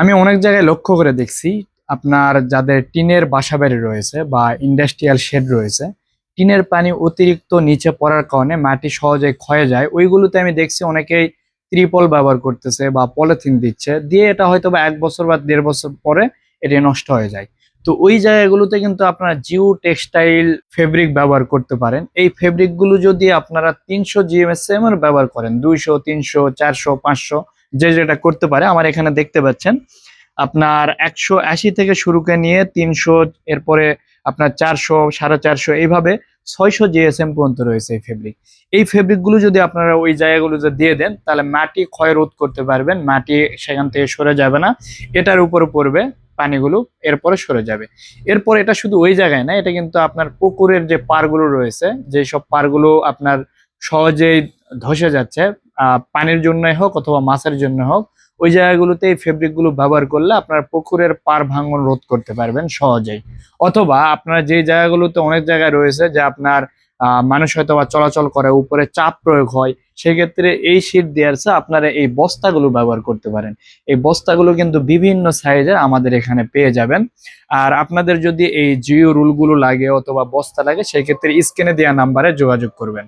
আমি অনেক জায়গায় লক্ষ্য করে দেখছি, আপনার যাদের টিনের বাসা বাড়ি রয়েছে বা ইন্ডাস্ট্রিয়াল শেড রয়েছে, টিনের পানি অতিরিক্ত নিচে পড়ার কারণে মাটি সহজে ক্ষয়ে যায়। ওইগুলোতে আমি দেখছি অনেকেই ত্রিপল ব্যবহার করতেছে বা পলিথিন দিচ্ছে, দিয়ে এটা হয়তো বা এক বছর বা দেড় বছর পরে এটি নষ্ট হয়ে যায়। তো ওই জায়গাগুলোতে কিন্তু আপনারা জিও টেক্সটাইল ফেব্রিক ব্যবহার করতে পারেন। এই ফেব্রিকগুলো যদি আপনারা তিনশো জিএমএসএম এর ব্যবহার করেন, দুইশো, তিনশো, চারশো, পাঁচশো যে যেটা করতে পারে, আমার এখানে দেখতে পাচ্ছেন, আপনার একশো আশি থেকে শুরুকে নিয়ে তিনশো, এরপরে আপনার চারশো, সাড়ে চারশো, এইভাবে ছয়শো জিএসএম পর্যন্ত রয়েছে এই ফেব্রিক এই ফেব্রিকগুলো যদি আপনারা ওই জায়গাগুলো জায়গাগুলোতে দিয়ে দেন, তাহলে মাটি ক্ষয় রোধ করতে পারবেন, মাটি সেখান থেকে সরে যাবে না, এটার উপরে পড়বে পানিগুলো, এরপরে সরে যাবে। এরপর এটা শুধু ওই জায়গায় না, এটা কিন্তু আপনার পুকুরের যে পারগুলো রয়েছে যে সব পারগুলো আপনার সহজেই ধসে যাচ্ছে পানির জন্যই হোক অথবা মাছের জন্য হোক, ওই জায়গাগুলোতে এই ফেব্রিকগুলো ব্যবহার করলে আপনার পুকুরের পার ভাঙন রোধ করতে পারবেন সহজেই। অথবা আপনার যে জায়গাগুলোতে অনেক জায়গায় রয়েছে যে আপনার মানুষ হয়তো বা চলাচল করে, উপরে চাপ প্রয়োগ হয়, সেক্ষেত্রে এই শীট দেওয়ারছে আপনারা এই বস্তাগুলো ব্যবহার করতে পারেন। এই বস্তাগুলো কিন্তু বিভিন্ন সাইজের আমাদের এখানে পেয়ে যাবেন। আর আপনাদের যদি এই জিও রুলগুলো লাগে অথবা বস্তা লাগে, সেক্ষেত্রে স্ক্রিনে দেওয়া নাম্বারে যোগাযোগ করবেন।